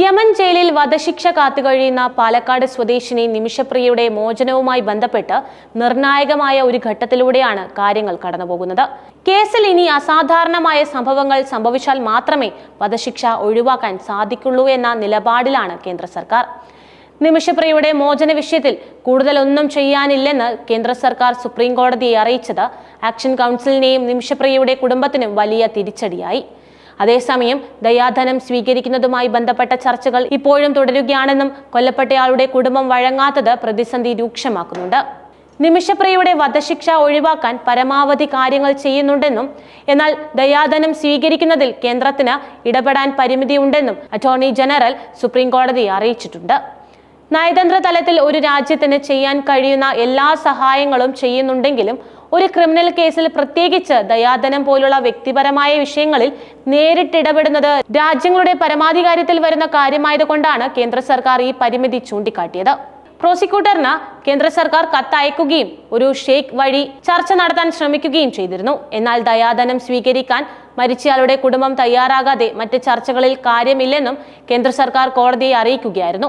Yemen ജയിലിൽ വധശിക്ഷ കാത്തുകഴിയുന്ന പാലക്കാട് സ്വദേശിനി നിമിഷപ്രിയയുടെ മോചനവുമായി ബന്ധപ്പെട്ട് നിർണായകമായ ഒരു ഘട്ടത്തിലൂടെയാണ് കാര്യങ്ങൾ കടന്നുപോകുന്നത്. കേസിൽ ഇനി അസാധാരണമായ സംഭവങ്ങൾ സംഭവിച്ചാൽ മാത്രമേ വധശിക്ഷ ഒഴിവാക്കാൻ സാധിക്കുള്ളൂ എന്ന നിലപാടിലാണ് കേന്ദ്ര സർക്കാർ. നിമിഷപ്രിയയുടെ മോചന വിഷയത്തിൽ കൂടുതലൊന്നും ചെയ്യാനില്ലെന്ന് കേന്ദ്ര സർക്കാർ സുപ്രീം കോടതിയെ അറിയിച്ചത്. ആക്ഷൻ കൗൺസിലിനെയും നിമിഷപ്രിയയുടെ കുടുംബത്തിനും വലിയ തിരിച്ചടിയായി. അതേസമയം ദയാധനം സ്വീകരിക്കുന്നതുമായി ബന്ധപ്പെട്ട ചർച്ചകൾ ഇപ്പോഴും തുടരുകയാണെന്നും കൊല്ലപ്പെട്ടയാളുടെ കുടുംബം വഴങ്ങാത്തത് പ്രതിസന്ധി രൂക്ഷമാക്കുന്നുണ്ട്. നിമിഷപ്രിയയുടെ വധശിക്ഷ ഒഴിവാക്കാൻ പരമാവധി കാര്യങ്ങൾ ചെയ്യുന്നുണ്ടെന്നും എന്നാൽ ദയാധനം സ്വീകരിക്കുന്നതിൽ കേന്ദ്രത്തിന് ഇടപെടാൻ പരിമിതിയുണ്ടെന്നും അറ്റോർണി ജനറൽ സുപ്രീം കോടതിയെ അറിയിച്ചിട്ടുണ്ട്. നയതന്ത്ര തലത്തിൽ ഒരു രാജ്യത്തിന് ചെയ്യാൻ കഴിയുന്ന എല്ലാ സഹായങ്ങളും ചെയ്യുന്നുണ്ടെങ്കിലും ഒരു ക്രിമിനൽ കേസിൽ പ്രത്യേകിച്ച് ദയാധനം പോലുള്ള വ്യക്തിപരമായ വിഷയങ്ങളിൽ നേരിട്ടിടപെടുന്നത് രാജ്യങ്ങളുടെ പരമാധികാരത്തിൽ വരുന്ന കാര്യമായതുകൊണ്ടാണ് കേന്ദ്ര സർക്കാർ ഈ പരിമിതി ചൂണ്ടിക്കാട്ടിയത്. പ്രോസിക്യൂട്ടറിന് കേന്ദ്ര സർക്കാർ കത്തയക്കുകയും ഒരു ഷേക്ക് വഴി ചർച്ച നടത്താൻ ശ്രമിക്കുകയും ചെയ്തിരുന്നു. എന്നാൽ ദയാധനം സ്വീകരിക്കാൻ മരിച്ചയാളുടെ കുടുംബം തയ്യാറാകാതെ മറ്റ് ചർച്ചകളിൽ കാര്യമില്ലെന്നും കേന്ദ്ര സർക്കാർ കോടതിയെ അറിയിക്കുകയായിരുന്നു.